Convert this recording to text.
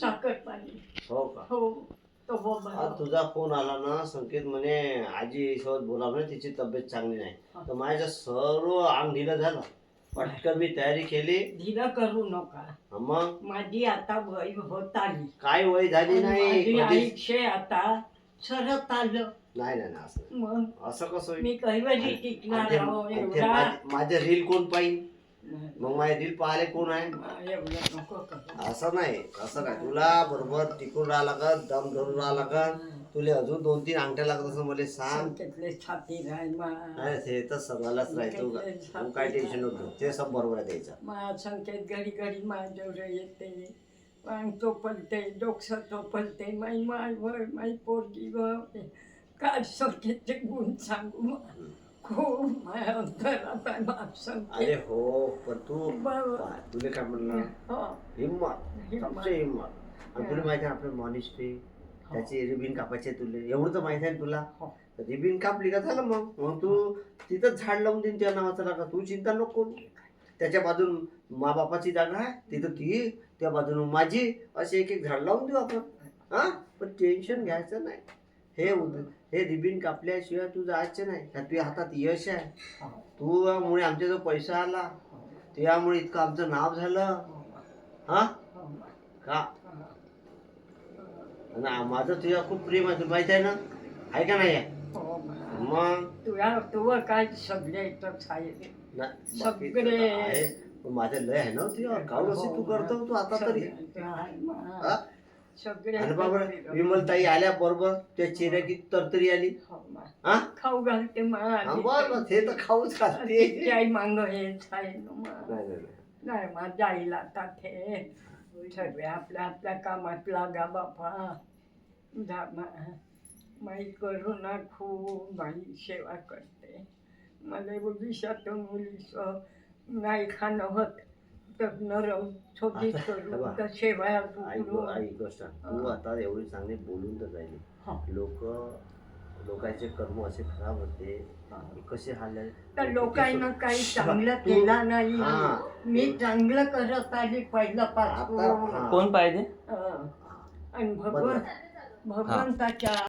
साखर पाणी. हो का? हो तो आज तुझा फोन आला ना संकेत म्हणे आजी सोबत बोला म्हणे तिची तब्येत चांगली नाही. तर माझं सर्व अंग ढिलं झालं. पटकन मी तयारी केली. ढिला करू नका. मग? माझी आता वय होत आली. काय वय झाली नाही? माझी कधीच- आयुष्य आता सरत आलं. नाही नाही नाही, असं मग असं कसं होईल? मी कैवरी टिकणार आहो आणि ते एवढा? माझे- माझे रील कोण पाहिजे मग माझे रील पाहिले कोण आहे? असं नाही असं काय तुला बरोबर टिकून राहा लागत दम धरून राहा लागत तुला अजून दोन तीन अंगठ्या लागत असं मला सांग. नाही ते तर सगळ्यालाच उगा. तू काय टेन्शन नको ते सब बरोबर आहे द्यायचं मा संकेत घडी घडी माझ्यावर येते. अंग तो पलते डोकसं तो पलते. माई माय वय माई पोरगी वय. काय संकेतचे गुण सांगू? अरे हो पण तू बरोबर. पा- तुला काय म्हणलं हो. हिम्मत हिम्मत. सबसे हिम्मत. आणि तुला माहिती आहे आपलं मॉनिस्ट्री त्याची रिबीन कापायचे तुला. एवढं तर माहिती आहे ना तुला? हो. रिबीन कापली का झालं मग? मग तू तिथं झाड लावून देईन त्या नावाचं नका तू चिंता नको करू. त्याच्या बाजून मा बापाची जागा आहे. तिथं ती त्या बाजून माझी असे एक एक झाड लावून देऊ आपण. हा? पण टेन्शन घ्यायचं नाही. हे उद- हे रिबीन कापल्याशिवाय तू जायचं नाही. का तुझ्या हातात यश आहे. हो. तुझ्यामुळे आमच्या जो पैसा आला. त्यामुळे इतकं आमचं नाव झालं. हा? हो. का? आणि माझं तुझ्या खूप प्रेम आहे. माहिती आहे ना? आहे का नाही? हो मा. मग? तुला तुझं काय सगळे ना- सगळे- माझं लय आहे ना तुझ्या काऊन अशी तू करतो? तू आता तरी. हा? आणि बाबा विमल ताई आल्या बरोबर त्या चेहऱ्या किती तरतरी आली. हो. हा खाऊ घालते मा हा, बरं, तर खाऊच घालते. आई मांग मा. नाही नाही नाही. नाही माझ्या आईला आता ते सगळे आपल्या आपल्या कामात लागा बापा माई करुणा खूप बाई सेवा करते. मला भविष्यातून मुलीच. नाही खाणं होत. छोटी आता- तू एवढी चांगली बोलून तर राहिली. हा. लोक लोकांचे कर्म असे खराब होते. हा. कसे हाल तर लोकांना काही चांगलं तू- केलं नाही. हा. मी चांगलं करत आली पहिलं आता- पासून हा. कोण पाहिजे? आणि भगवंत भगवंताच्या